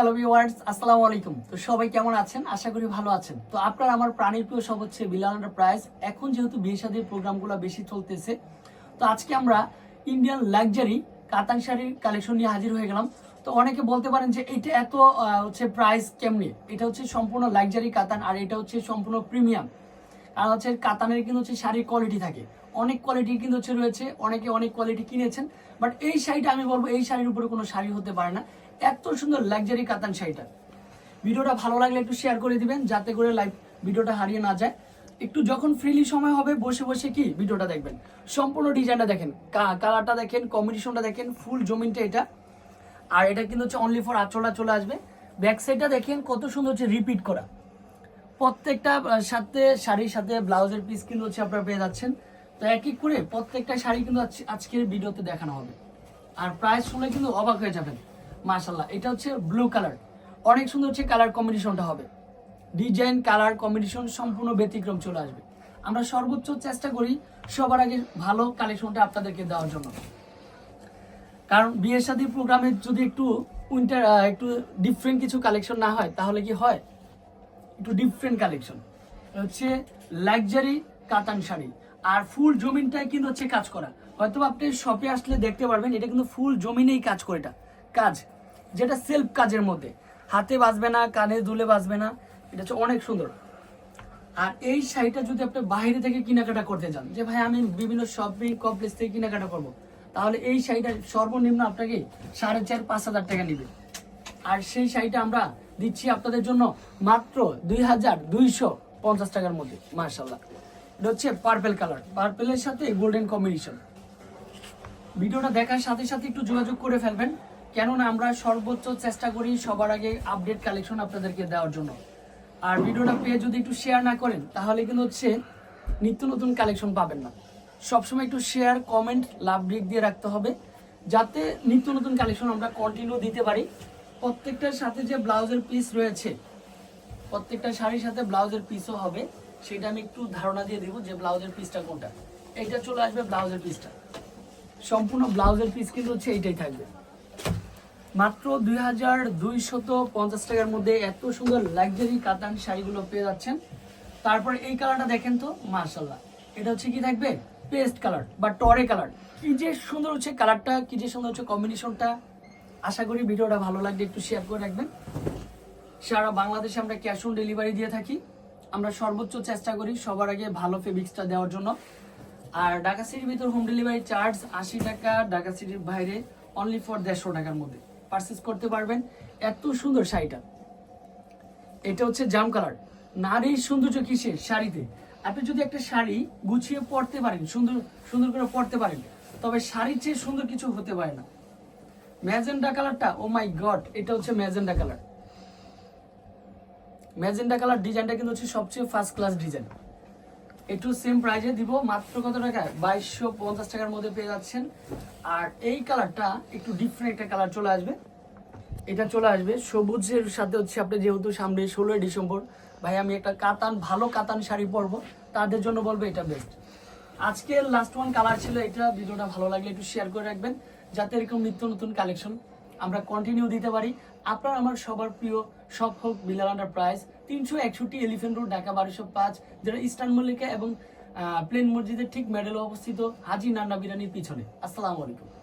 Hello viewers আসসালামু আলাইকুম তো সবাই কেমন আছেন? আশা করি ভালো আছেন। তো আপনার আমার প্রাণীর প্রিয় সব হচ্ছে বিলাল প্রাইস এখন যেহেতু বিয়ে শাদীর প্রোগ্রামগুলো বেশি চলতেছে, তো আজকে আমরা ইন্ডিয়ান লাক্সারি কাতান শাড়ির কালেকশন নিয়ে হাজির হয়ে গেলাম। তো অনেকে বলতে পারেন যে এটা এত হচ্ছে প্রাইস কেমনি? এটা হচ্ছে সম্পূর্ণ লাক্সারি কাতান আর এটা হচ্ছে সম্পূর্ণ প্রিমিয়াম আর হচ্ছে কাতানের কিন্তু হচ্ছে শাড়ির কোয়ালিটি থাকে। অনেক কোয়ালিটি কিন্তু হচ্ছে রয়েছে, অনেকে অনেক কোয়ালিটি কিনেছেন। বাট এই শাড়িটা আমি বলব, এই শাড়ির উপরে কোনো শাড়ি হতে পারে না। এত সুন্দর লাক্সারি কাতান শাড়িটা। ভিডিওটা ভালো লাগলে একটু শেয়ার করে দিবেন, যাতে করে লাইভ ভিডিওটা হারিয়ে না যায়। একটু যখন ফ্রিলি সময় হবে, বসে বসে কি ভিডিওটা দেখবেন। সম্পূর্ণ ডিজাইনটা দেখেন কালারটা দেখেন কম্বিনেশনটা দেখেন ফুল জমিনটা এটা। আর এটা কিন্তু হচ্ছে অনলি ফর আঁচলটা চলে আসবে। ব্যাক সাইডটা দেখেন, কত সুন্দর হচ্ছে রিপিট করা। প্রত্যেকটা সাথে শাড়ির সাথে ব্লাউজের পিস কিন্তু হচ্ছে আপনারা পেয়ে যাচ্ছেন। তো এক এক করে প্রত্যেকটা শাড়ি কিন্তু আজ- আজকের ভিডিওতে দেখানো হবে। আর প্রাইস শুনে কিন্তু অবাক হয়ে যাবেন। মাশাল্লাহ এটা হচ্ছে ব্লু কালার অনেক সুন্দর হচ্ছে কালার কম্বিনেশনটা হবে। ডিজাইন কালার কম্বিনেশন সম্পূর্ণ ব্যতিক্রম চলে আসবে। আমরা সর্বোচ্চ চেষ্টা করি সবার আগে ভালো কালেকশনটা আপনাদেরকে দেওয়ার জন্য। কারণ বিয়ের শাদী প্রোগ্রামে যদি একটু উইন্টার একটু ডিফারেন্ট কিছু কালেকশন না হয়, তাহলে কি হয়? একটু ডিফারেন্ট কালেকশন হচ্ছে লাক্সারি কাতান শাড়ি। আর ফুল জমিনটাই কিন্তু হচ্ছে কাজ করা। হয়তো আপনি শপে আসলে দেখতে পারবেন, এটা কিন্তু ফুল জমিনেই কাজ করে এটা। কাজ, যেটা সেলফ কাজের মধ্যে। হাতে বাজবে না, কানে দুলে বাজবে না, এটা হচ্ছে অনেক সুন্দর। আর এই শাড়িটা যদি আপনি বাইরে থেকে কেনাকাটা করতে যান, যে ভাই আমি বিভিন্ন শপিং কমপ্লেক্স থেকে কেনাকাটা করব, তাহলে এই শাড়িটা সর্বনিম্ন আপনাকে সাড়ে চার, পাঁচ হাজার টাকা নেবে। আর সেই শাড়িটা আমরা দিচ্ছি আপনাদের জন্য মাত্র দুই হাজার দুইশো পঞ্চাশ টাকার মধ্যে মার্শাল্লাহ এটা হচ্ছে পার্পেল কালার পার্পেলের সাথে গোল্ডেন কম্বিনেশন ভিডিওটা দেখার সাথে সাথে একটু যোগাযোগ করে ফেলবেন। কেননা আমরা সর্বোচ্চ চেষ্টা করি সবার আগে আপডেট কালেকশন আপনাদেরকে দেওয়ার জন্য। আর ভিডিওটা পেয়ে যদি একটু শেয়ার না করেন, তাহলে কিন্তু হচ্ছে নিত্য নতুন কালেকশন পাবেন না। সবসময় একটু শেয়ার কমেন্ট লাভ ব্রেক দিয়ে রাখতে হবে, যাতে নিত্য নতুন কালেকশন আমরা কন্টিনিউ দিতে পারি। প্রত্যেকটার সাথে যে ব্লাউজের পিস রয়েছে, প্রত্যেকটা শাড়ির সাথে ব্লাউজের পিসও হবে, সেটা আমি একটু ধারণা দিয়ে দেবো যে ব্লাউজের পিসটা কোনটা। এইটা চলে আসবে ব্লাউজের পিসটা সম্পূর্ণ ব্লাউজের পিস কিন্তু হচ্ছে এইটাই থাকবে। মাত্র দুই হাজার দুইশত পঞ্চাশ টাকার মধ্যে এত সুন্দর লাক্সারি কাতান শাড়িগুলো পেয়ে যাচ্ছেন। তারপর এই কালারটা দেখেন তো মার্শাল্লাহ এটা হচ্ছে কি থাকবে? পেস্ট কালার বা টরে কালার কি যে সুন্দর হচ্ছে কালারটা কি যে সুন্দর হচ্ছে কম্বিনেশনটা আশা করি ভিডিওটা ভালো লাগলে একটু শেয়ার করে রাখবেন। সারা বাংলাদেশে আমরা ক্যাশ অন ডেলিভারি দিয়ে থাকি। আমরা সর্বোচ্চ চেষ্টা করি সবার আগে ভালো ফেব্রিক্সটা দেওয়ার জন্য। আর ঢাকা সিটির ভিতর হোম ডেলিভারি চার্জ আশি টাকা, ঢাকা সিটির বাইরে অনলি ফর দেড়শো টাকার মধ্যে। পারচেস করতে পারবেন। এত সুন্দর শাড়িটা। এটা হচ্ছে জাম কালার। নারীর সৌন্দর্য কিসের? শাড়িতে। আপনি যদি একটা শাড়ি গুছিয়ে পরতে পারেন, সুন্দর সুন্দর করে পরতে পারেন, তবে শাড়ির চেয়ে সুন্দর কিছু হতে পারে না। ম্যাজেন্ডা কালারটা, ও মাই গড, এটা হচ্ছে ম্যাজেন্ডা কালার। ম্যাজেন্ডা কালার ডিজাইনটা কিন্তু হচ্ছে সবচেয়ে ফার্স্ট ক্লাস ডিজাইন। একটু সেম প্রাইজে দিব, মাত্র কত টাকায় বাইশশো পঞ্চাশ টাকার মধ্যে পেয়ে যাচ্ছেন। আর এই কালারটা একটু ডিফারেন্ট একটা কালার চলে আসবে। এটা চলে আসবে সবুজের সাথে হচ্ছে আপনি যেহেতু সামনে ষোলোই ডিসেম্বর, ভাই আমি একটা কাতান, ভালো কাতান শাড়ি পরবো, তাদের জন্য বলব এটা বেস্ট আজকের লাস্ট ওয়ান কালার ছিল এটা, ভিডিওটা ভালো লাগলে একটু শেয়ার করে রাখবেন, যাতে এরকম নিত্য নতুন কালেকশন আমরা কন্টিনিউ দিতে পারি। আপনার আমার সবার প্রিয় সব হোক বিলাল প্রাইস তিনশো একষট্টি এলিফেন্ট রোড ঢাকা বারোশো পাঁচ, যেটা ইস্টার্ন মল্লিকা এবং প্লেন মসজিদের ঠিক মেডেল অবস্থিত হাজি নান্না বিরানির পিছনে। আসসালামু আলাইকুম।